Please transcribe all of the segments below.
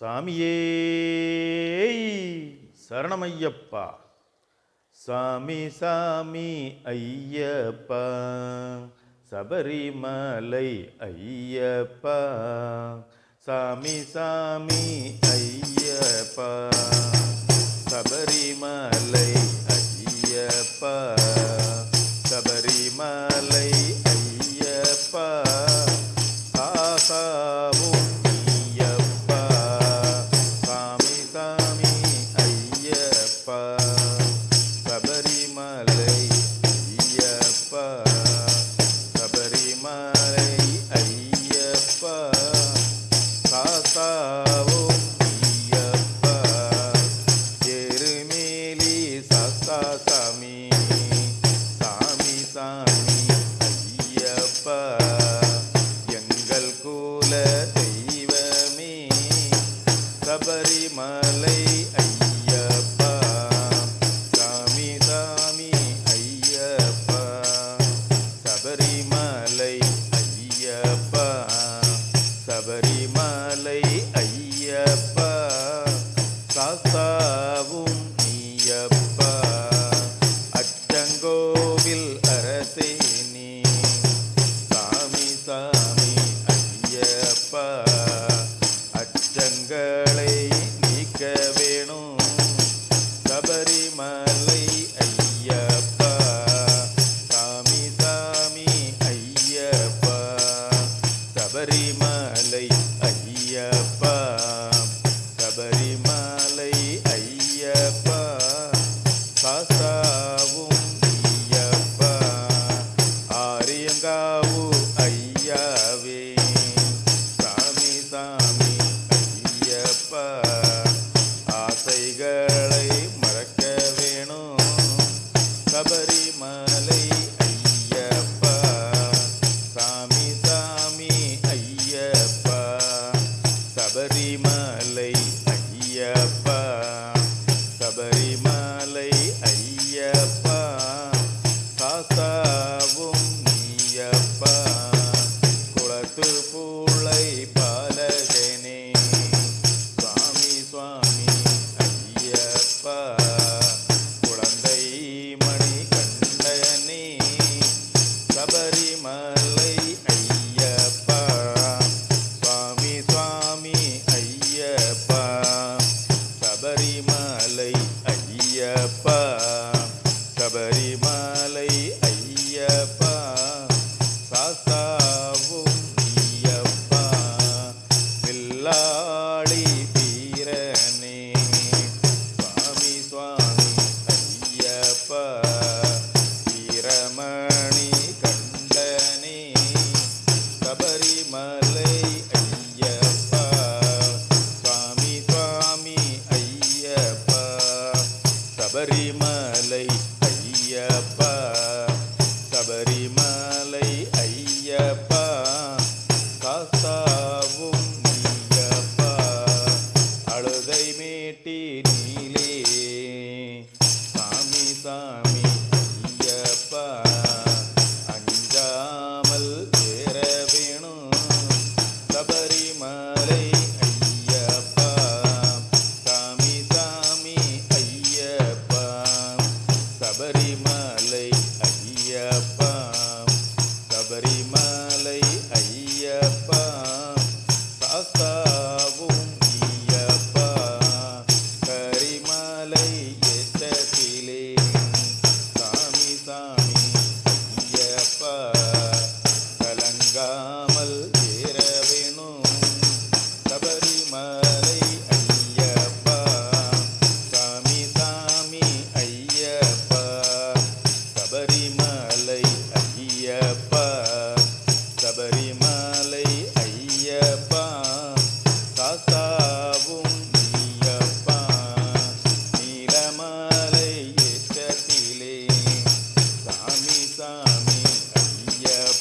சாமியே சரணமையப்பா. சாமி சாமி ஐயப்பா. சபரிமலை ஐயப்பா. சாமி சாமி ஐயப்பா. சபரிமலை சாமி ஐயப்பா. அஞ்சாமல் சேர வேணும். சபரிமலை ஐயப்பா. சாமி சாமி ஐயப்பா. சபரிமலை ஐயப்பா. சபரிமலை ஐயப்பா.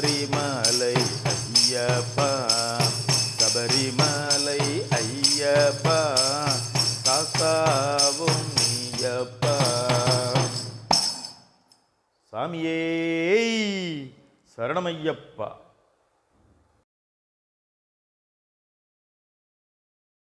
சபரிமலை ஐயப்பா சபரிமலை ஐயப்பா காசாவும் நீயப்பா. சாமியே சரணமையப்பா.